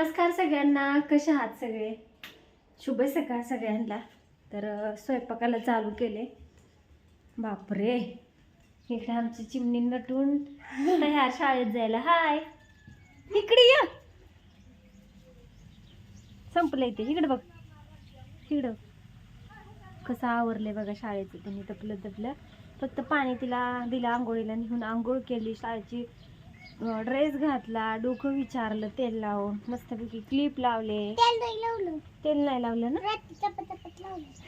नमस्कार सगळ्यांना. कसे आहात सगळे? शुभ सकाळ सगळ्यांना. तर स्वयंपाकाला चालू केले. बापरे! इकडे आमची चिमणी नटून तयार शाळेत जायला. हाय! इकडे या! संपलं इथे. इकडे बघ. इकडं कसं आवरलंय बघा शाळेचं. त्यांनी तपलं तपलं. फक्त पाणी तिला दिलं आंघोळीला निघून आंघोळ केली. शाळेची ड्रेस घातला डोकं विचारलं तेल लावून मस्तपैकी क्लिप लावले. तेल नाही लावलं. ना?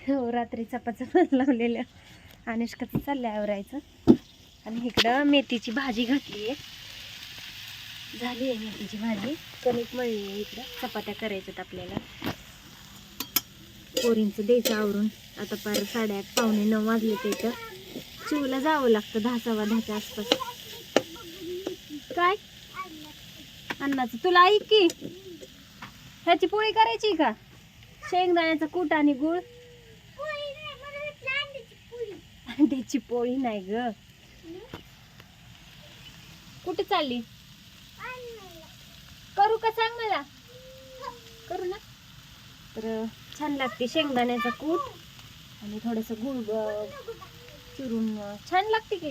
हो रात्री चपाचपत लावलेलं. अनुष्काचं चाललंय आवरायचं. आणि इकडं मेथीची भाजी घातली आहे झाली आहे मेथीची भाजी. कणिक मळली आहे इकडं. चपात्या करायच्यात आपल्याला. पोरींचं द्यायचं आवरून. आता पार साडेआठ पावणे नऊ वाजले त्याचं. चिवला जावं लागतं दहा सव्वा दहाच्या आसपास. काय? अन्नाचं. तुला ऐक की. ह्याची पोळी करायची का? शेंगदाण्याचा कूट आणि गुळ. अंड्याची पोळी नाही ग. कुठे चालली? करू का सांग मला? करू ना. तर छान लागते शेंगदाण्याचा कूट आणि थोडस गुळ अं, चिरून छान लागते की.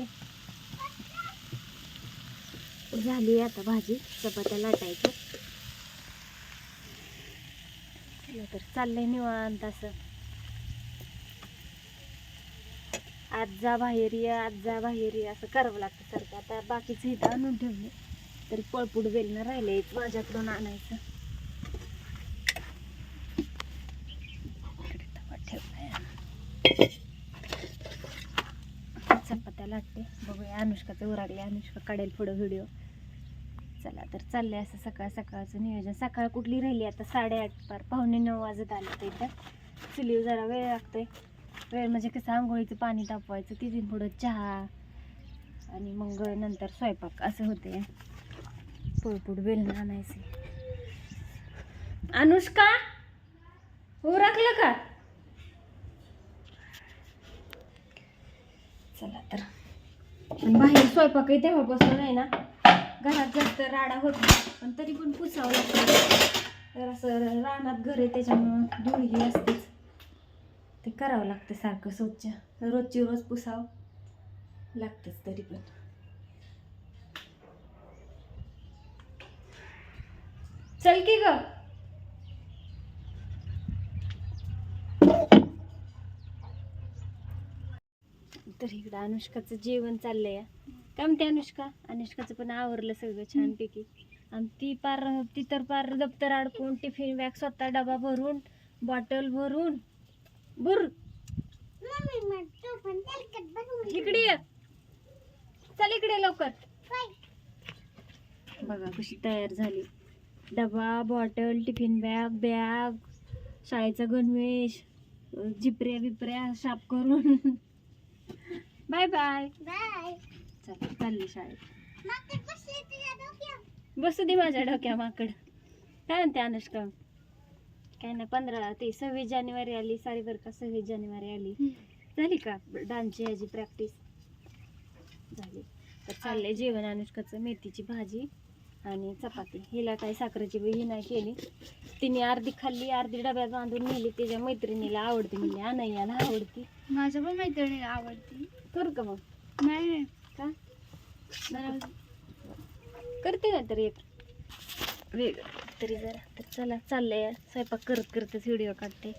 झाली आता भाजी चपात्या लाटायचं तर चाललंय निवांत असं. आज जा बाहेर ये आज जा बाहेर ये असं करावं लागतं सारखं. आता बाकीचं इथं आणून ठेवले तरी पळपुड बेलणं राहिले माझ्याकडून आणायचं. चपात्या लागते बघूया अनुष्काचं उरागले अनुष्का काढेल पुढं व्हिडिओ चला तर चालले असं सकाळ सकाळचं नियोजन. सकाळ कुठली राहिली? आता साडेआठ पार. पावणे नऊ वाजत आले तर इथं. चुलीवर जरा वेळ लागतोय. वेळ म्हणजे कसं आंघोळीचं पाणी तापवायचं तिथून पुढं चहा आणि मग नंतर स्वयंपाक असं होते पोळपुड वेलणं आणायचे. अनुष्का हो राखलं का? चला तर. बाहेर स्वयंपाकही तेव्हापासून आहे ना? घरात जास्त राडा होत नाही पण तरी पण पुसावं लागतं. तर असं रानात घर आहे त्याच्यामुळं धूळ ही असतेच ते करावं लागतं सारखं स्वच्छ. रोजची रोज पुसावं लागतंच तरी पण. चल की ग. तर इकडं अनुष्काचं जेवण चाललंय. काय म्हणते अनुष्का? अनुष्काचं पण आवरलं सगळं छानपैकी. आणि ती पार ती तर पार दप्तर अडकून टिफिन बॅग स्वतः डबा भरून बॉटल भरून बुर इकडे ये. चल इकडे लवकर. बघा कशी तयार झाली. डबा बॉटल टिफिन बॅग बॅग शाळेचा गणवेश जिपऱ्या बिपऱ्या साफ करून. Bye bye. चला चालली शाळेत. बसू दे माझ्या डोक्या माकड. काय म्हणते अनुष्का? काय नाही पंधरा ते सव्वीस जानेवारी आली सारी बरं का सव्वीस जानेवारी आली. झाली का डान्सची ह्याची प्रॅक्टिस झाली. तर चाललंय जेवण अनुष्काचं मेथीची भाजी आणि चपाती. हिला काही साखरेची ही नाही केली. तिने अर्धी खाल्ली अर्धी डब्यात बांधून नेली. त्याच्या मैत्रिणीला आवडते म्हणजे अनय्याला आवडती. माझ्या पण मैत्रिणीला आवडती. करू का मग? नाही. का करते ना तरी एक. वेगळं तरी जरा तर चला चाललंय. स्वयंपाक करत करतच व्हिडिओ काढते.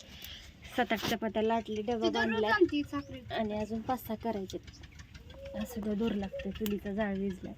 सात आठ चपात्या लाटली डबा बांधला. आणि अजून पाच सहा करायचे असं दूर लागतं चुलीचा जाळ विजला